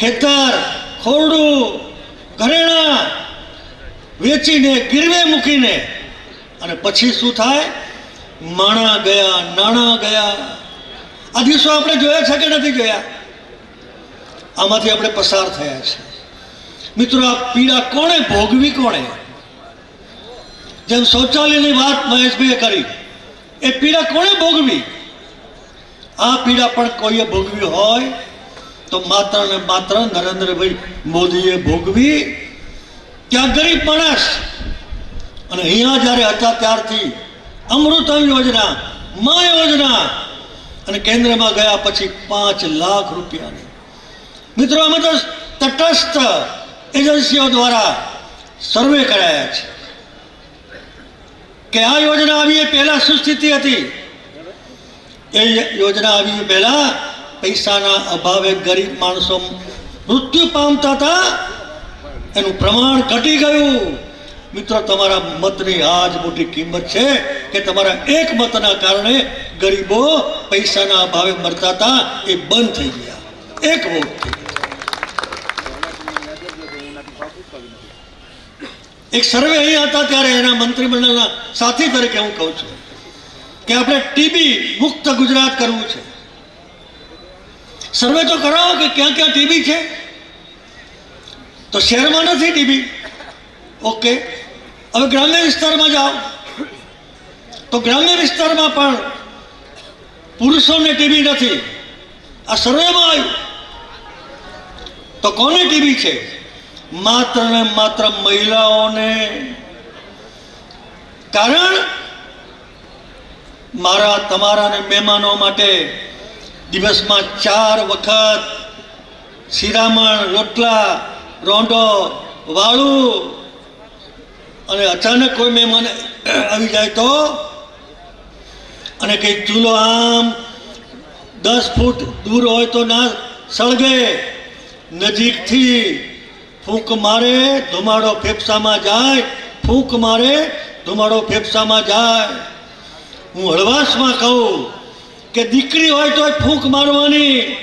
ખેતર, ખોરડું, ઘરેણાં વેચીને ગીરવે મૂકીને અને પછી શું થાય? માણા ગયા, નાણાં ગયા. આ દિવસો આપણે જોયા છે કે નથી જોયા? આમાંથી આપણે પસાર થયા છે. મિત્રો, આ પીડા કોણે ભોગવી, કોણે? જેમ શૌચાલયની વાત મહેશભાઈએ કરી, એ પીડા કોણે ભોગવી? આ પીડા પણ કોઈએ ભોગવી હોય તો માત્ર ને માત્ર નરેન્દ્રભાઈ મોદીએ ભોગવી. ત્યાં ગરીબ માણસ. અને અહીંયા જ્યારે હતા ત્યારથી અમૃતમ યોજના, મા યોજના. અને કેન્દ્રમાં ગયા પછી પાંચ લાખ રૂપિયાની. મિત્રો અમે તો તટસ્થ એજન્સીઓ દ્વારા સર્વે કરાયા છે કે આ યોજના આવી એ પહેલા શું સ્થિતિ હતી? એ યોજના આવી પહેલા પૈસાના અભાવે ગરીબ માણસો મૃત્યુ પામતા હતા, એનું પ્રમાણ ઘટી ગયું. મિત્રો, તમારા મતની આ જ મોટી કિંમત છે કે તમારા એક મતના કારણે ગરીબો પૈસાના અભાવે મરતા હતા, એ બંધ થઈ ગયા. એક વોટ એક સર્વે અહીંયા હતા ત્યારે એના મંત્રીમંડળના સાથી તરીકે હું કહું છું કે આપણે ટીબી મુક્ત ગુજરાત કરવું છે. સર્વે તો કરાવો કે ક્યાં ક્યાં ટીબી છે? તો શહેરમાં નથી ટીબી. ઓકે. હવે ગ્રામ્ય વિસ્તારમાં જાઓ. તો ગ્રામ્ય વિસ્તારમાં પણ પુરુષોને ટીબી નથી. આ સર્વેમાં આવ્યું. તો કોને ટીબી છે? માત્ર ને માત્ર મહિલાઓને. કારણ મારા, તમારા ને મહેમાનો માટે દિવસમાં ચાર વખત શિરામણ, રોટલા, રોંડો, વાળું અને અચાનક કોઈ મહેમાન આવી જાય તો? અને કંઈક ચૂલો આમ દસ ફૂટ દૂર હોય તો ના સળગે? નજીકથી ફૂંક મારે, ધુમાડો ફેફસામાં જાય, ફૂંક મારે, ધુમાડો ફેફસામાં જાય. હું હળવાશમાં કહું કે દીકરી હોય તોય ફૂંક મારવાની,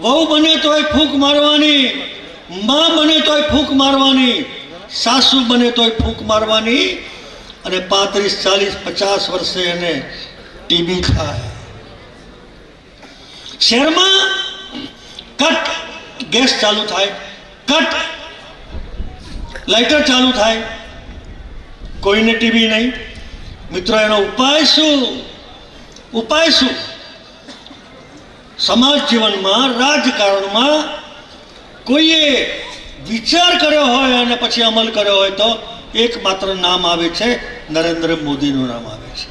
વહુ બને તોય ફૂંક મારવાની, માં બને તોય ફૂંક મારવાની, સાસુ બને તોય ફૂંક મારવાની અને પાંત્રીસ, ચાલીસ, પચાસ વર્ષે એને ટીબી થાય શહેરમાં કટ ગેસ ચાલુ થાય, કટ લાઇટર ચાલુ થાય. કોઈને ટીબી નહીં. મિત્રો, એનો ઉપાય શું? ઉપાય શું સમાજ જીવનમાં, રાજકારણમાં કોઈએ વિચાર કર્યો હોય અને પછી અમલ કર્યો હોય તો એકમાત્ર નામ આવે છે, નરેન્દ્ર મોદીનું નામ આવે છે.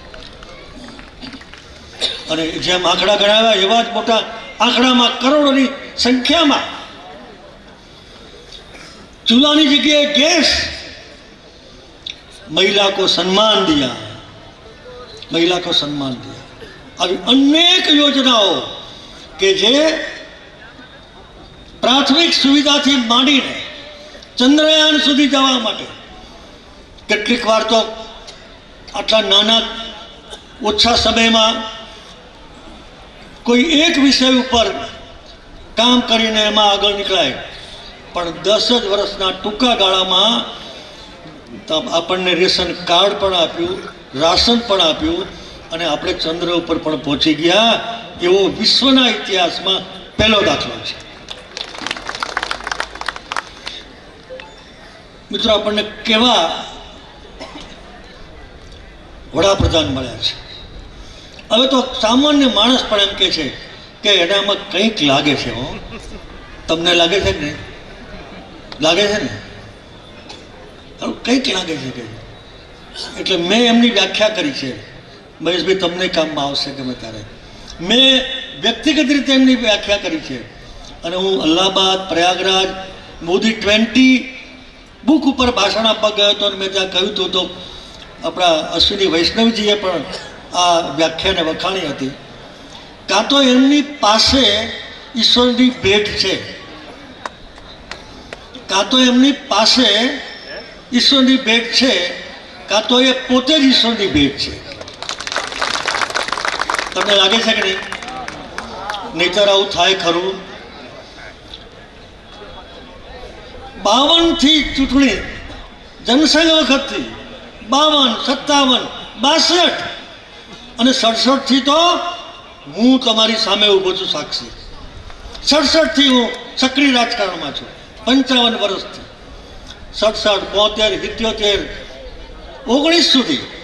અને જેમ આંકડા ગણાવ્યા, એવા જ મોટા આંકડામાં, કરોડોની સંખ્યામાં ચૂલાની જગ્યાએ ગેસ મહિલા કો સન્માન દિયા. મહિલા કો સન્માન દિયા. આવી અનેક યોજનાઓ કે જે પ્રાથમિક સુવિધાથી માંડીને ચંદ્રયાન સુધી જવા માટે કેટલીક વાર તો આટલા નાના ઓછા સમયમાં કોઈ એક વિષય ઉપર કામ કરીને એમાં આગળ નીકળાય. પણ દસ જ વર્ષના ટૂંકા ગાળામાં આપણને રેશન કાર્ડ પણ આપ્યું, રાશન પણ આપ્યું અને આપણે ચંદ્ર ઉપર પણ પહોંચી ગયા, એવો વિશ્વના ઇતિહાસમાં પહેલો દાખલો છે. મિત્રો, આપણને કેવા વડાપ્રધાન મળ્યા છે? હવે તો સામાન્ય માણસ પણ એમ કે છે કે એનામાં કંઈક લાગે છે, હો. તમને લાગે છે ને? લાગે છે ને? કંઈક લાગે છે કે? એટલે મેં એમની વ્યાખ્યા કરી છે. મહેશભાઈ તમને કામમાં આવશે ગમે ત્યારે. મેં વ્યક્તિગત રીતે એમની વ્યાખ્યા કરી છે. અને હું અલ્હાબાદ, પ્રયાગરાજ, મોદી ટ્વેન્ટી બુક ઉપર ભાષણ આપવા ગયો હતો અને મેં ત્યાં કહ્યું હતું તો આપણા અશ્વિની વૈષ્ણવજીએ પણ આ વ્યાખ્યાને વખાણી હતી. કાં તો એમની પાસે ઈશ્વરની ભેટ છે. કાં તો એમની પાસે ઈશ્વરની ભેટ છે. કાં તો એ પોતે જ ઈશ્વરની ભેટ છે. તમને લાગે છે કે નહીં? નહીતર આવું થાય ખરું. બાવનથી ચૂંટણી, જનસંઘ વખતથી બાવન, સત્તાવન, બાસઠ. અને સડસઠથી તો હું તમારી સામે ઊભો છું સાક્ષી. સડસઠથી હું સક્રિય રાજકારણમાં છું. પંચાવન વર્ષથી. સડસઠ, બોતેર, સિત્યોતેર, ઓગણીસ સુધી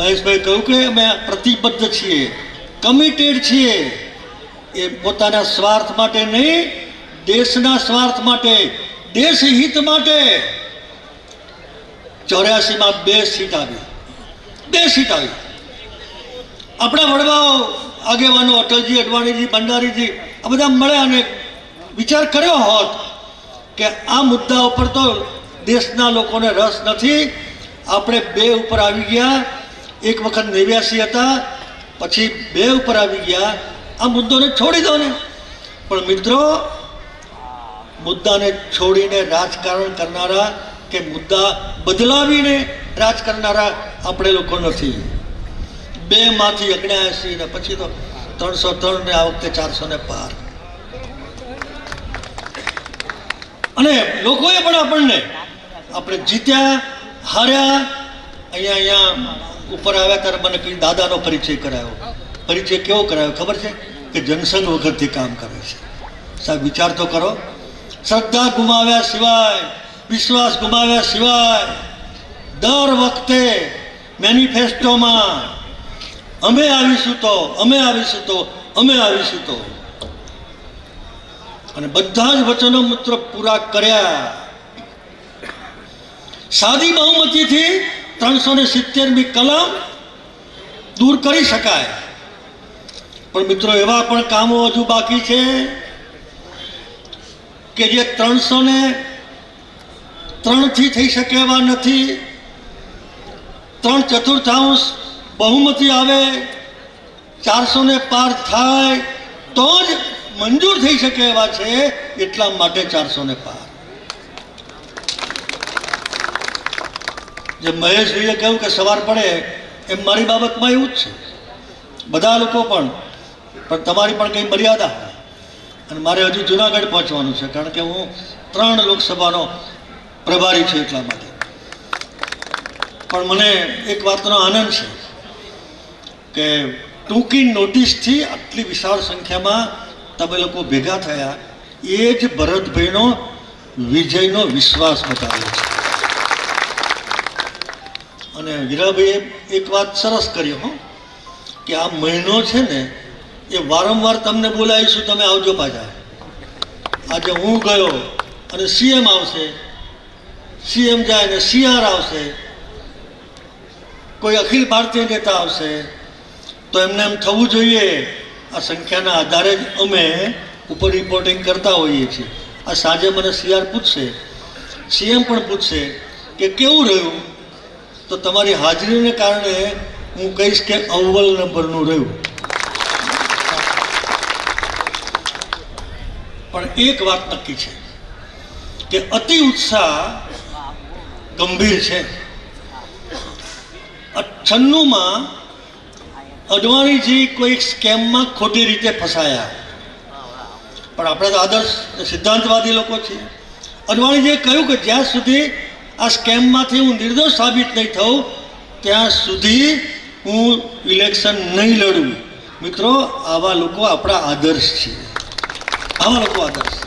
મહેશભાઈ કહ્યું કે અમે પ્રતિબદ્ધ છીએ કમિટેડ છીએ. એ પોતાના સ્વાર્થ માટે નહીં, દેશના સ્વાર્થ માટે દેશ હિત માટે. ચોર્યાસીમાં બે સીટ આવી. બે સીટ આવી. આપણા વડવાઓ આગેવાનો અટલજી, અડવાણીજી, ભંડારીજી, આ બધા મળ્યા અને વિચાર કર્યો હોત કે આ મુદ્દા ઉપર તો દેશના લોકોને રસ નથી. આપણે બે ઉપર આવી ગયા. એક વખત નેવ્યાસી હતા, પછી બે ઉપર આવી ગયા. આ મુદ્દોને છોડી દો ને. પણ મિત્રો, મુદ્દાને છોડીને રાજકારણ કરનારા કે મુદ્દા બદલાવીને રાજ કરનારા આપણે લોકો નથી. બે માંથી અગ્યાસી ને પછી તો ત્રણસો ત્રણ ને આ વખતે ચારસો ને પાર. અને લોકોએ પણ આપણને, આપણે જીત્યા, હાર્યા, અહીંયા અહીંયા ઉપર આવ્યા ત્યારે મને કઈ દાદાનો પરિચય કરાયો. પરિચય કેવો કરાયો? ખબર છે? કે જનસંઘ વખતથી કામ કરે છે. સાહેબ, વિચાર તો કરો. શ્રદ્ધા ગુમાવ્યા સિવાય, વિશ્વાસ ગુમાવ્યા સિવાય, દર વખતે મેનિફેસ્ટોમાં, અમે આવીશું તો, અમે આવીશું તો, અમે આવીશું તો. અને બધા જ વચનો મૂત્ર પૂરા કર્યા. સાદી બહુમતીથી ત્રણસો ને સિત્તેરમી કલમ દૂર કરી શકાય. પણ મિત્રો, એવા પણ કામો હજુ બાકી છે કે જે ત્રણસો ને ત્રણથી થઈ શકે એવા નથી. ત્રણ ચતુર્થાંશ બહુમતી આવે ચારસો ને પાર થાય, તો જ મંજૂર થઈ શકે એવા છે એટલા માટે ચારસો ને પાર. જે મહેશભાઈએ કહ્યું કે સવાર પડે, એમ મારી બાબતમાં એવું જ છે. બધા લોકો પણ પણ તમારી પણ કંઈ મર્યાદા અને મારે હજુ જુનાગઢ પહોંચવાનું છે, કારણ કે હું ત્રણ લોકસભાનો પ્રભારી છું એટલા માટે. પણ મને એક વાતનો આનંદ છે કે ટૂંકી નોટિસથી આટલી વિશાળ સંખ્યામાં તમે લોકો ભેગા થયા, એ જ ભરતભાઈનો વિજયનો વિશ્વાસ બતાવ્યો છે. અને હીરાભાઈએ એક વાત સરસ કરી હો, કે આ મહિનો છે ને, એ વારંવાર તમને બોલાવીશું, તમે આવજો પાછા. આજે હું ગયો અને સીએમ આવશે, સીએમ જાય ને સીઆર આવશે, કોઈ અખિલ ભારતીય નેતા આવશે, તો એમને એમ થવું જોઈએ, આ સંખ્યાના આધારે જ અમે ઉપર રિપોર્ટિંગ કરતા હોઈએ છીએ. આ સાંજે મને સીઆર પૂછશે, સીએમ પણ પૂછશે કે કેવું રહ્યું? તો તમારી હાજરીને કારણે હું કહીશ કે અવ્વલ નંબરનું રહ્યું. પણ એક વાત નક્કી છે કે અતિ ઉત્સાહ ગંભીર છે. છન્નુમાં અડવાણીજી કોઈ સ્કેમમાં ખોટી રીતે ફસાયા. પણ આપણે તો આદર્શ સિદ્ધાંતવાદી લોકો છીએ. અડવાણીજીએ કહ્યું કે જ્યાં સુધી આ સ્કેમમાંથી હું નિર્દોષ સાબિત નહીં થઉં. ત્યાં સુધી હું ઇલેક્શન નહીં લડું. મિત્રો આવા લોકો આપણા આદર્શ છે. આવા લોકો આદર્શ છે.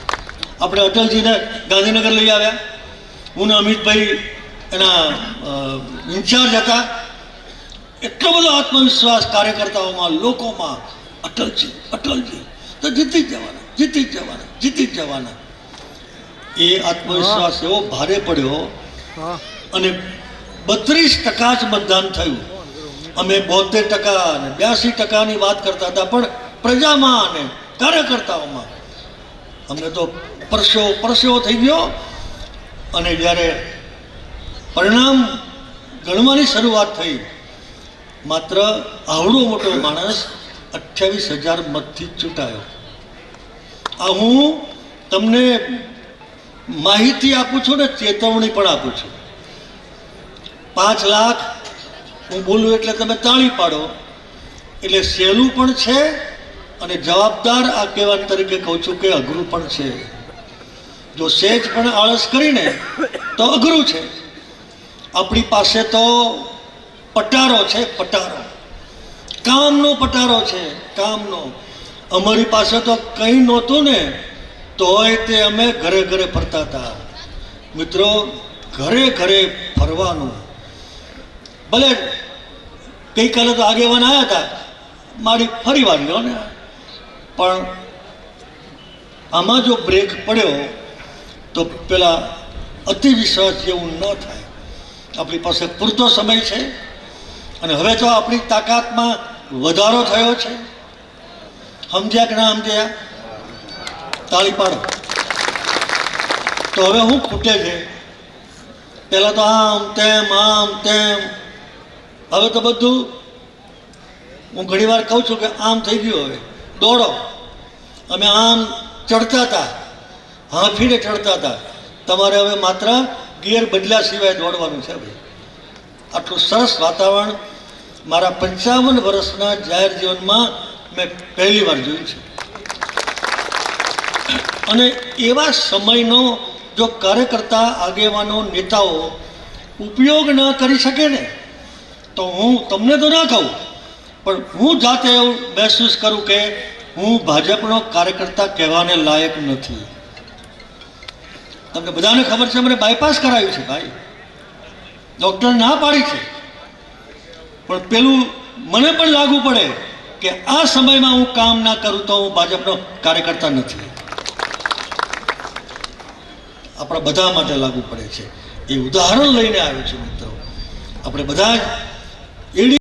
આપણે અટલજીને ગાંધીનગર લઈ આવ્યા. હું ને અમિતભાઈ એના ઇન્ચાર્જ હતા. એટલો બધો આત્મવિશ્વાસ કાર્યકર્તાઓમાં લોકોમાં અટલજી અટલજી તો જીતી જ જવાના જીતી જ જવાના જીતી જ જવાના. એ આત્મવિશ્વાસ એવો ભારે પડ્યો અને બત્રીસ ટકા જ મતદાન થયું. અમે બોતેર ટકા અને બ્યાસી ટકાની વાત કરતા હતા, પણ પ્રજામાં અને કાર્યકર્તાઓમાં અમને તો પરસેવો પરસેવો થઈ ગયો. અને જ્યારે પરિણામ ગણવાની શરૂઆત થઈ, માત્ર આવડો મોટો માણસ અઠ્યાવીસ હજાર મતથી ચૂંટાયો. આ હું તમને માહિતી આપું છું ને ચેતવણી પણ આપું છું. પાંચ લાખ, હું બોલું એટલે તમે તાળી પાડો. એટલે સહેલું પણ છે અને જવાબદાર આગેવાન તરીકે કહું છું કે અઘરું પણ છે. જો સેજ પણ આળસ કરીને તો અઘરું છે. આપણી પાસે તો પટારો છે, પટારો. કામનો પટારો છે, કામનો. અમારી પાસે તો કંઈ નહોતું ને તોય તે અમે ઘરે ઘરે ફરતા હતા. મિત્રો, ઘરે ઘરે ફરવાનું. ભલે ગઈકાલે તો આગેવાન આવ્યા હતા, મારી ફરી વાર ને. પણ આમાં જો બ્રેક પડ્યો, તો પેલા અતિ વિશ્વાસ જેવું ન થાય. આપણી પાસે પૂરતો સમય છે અને હવે તો આપણી તાકાતમાં વધારો થયો છે. સમજ્યા કે ના સમજ્યા? તાળી પાડો. તો હવે હું ખૂટે છે. પહેલાં તો આમ, તેમ આમ, તેમ. હવે તો બધું હું ઘણી વાર કહું છું કે આમ થઈ ગયું હવે. દોડો. અમે આમ ચડતા હતા. હાંફીને ચડતા હતા. તમારે હવે માત્ર ગિયર બદલ્યા સિવાય દોડવાનું છે ભાઈ. આટલું સરસ વાતાવરણ મારા પંચાવન વર્ષના જાહેર જીવનમાં મેં પહેલી વાર જોયું છે. અને એવા સમયનો જો કાર્યકર્તા, આગેવાનો, નેતાઓ ઉપયોગ ન કરી શકે ને, તો હું તમને તો ના કહું, પણ હું જાતે એવું મહેસૂસ કરું કે હું ભાજપનો કાર્યકર્તા કહેવાને લાયક નથી. તમને બધાને ખબર છે, મને બાયપાસ કરાવ્યું છે ભાઈ. ડૉક્ટર ના પાડી છે. પણ પેલું મને પણ લાગુ પડે કે આ સમયમાં હું કામ ના કરું તો હું ભાજપનો કાર્યકર્તા નથી. આપણા બધા માટે લાગુ પડે છે. એ ઉદાહરણ લઈને આવ્યો છે મિત્રો. આપણે બધા જ એડી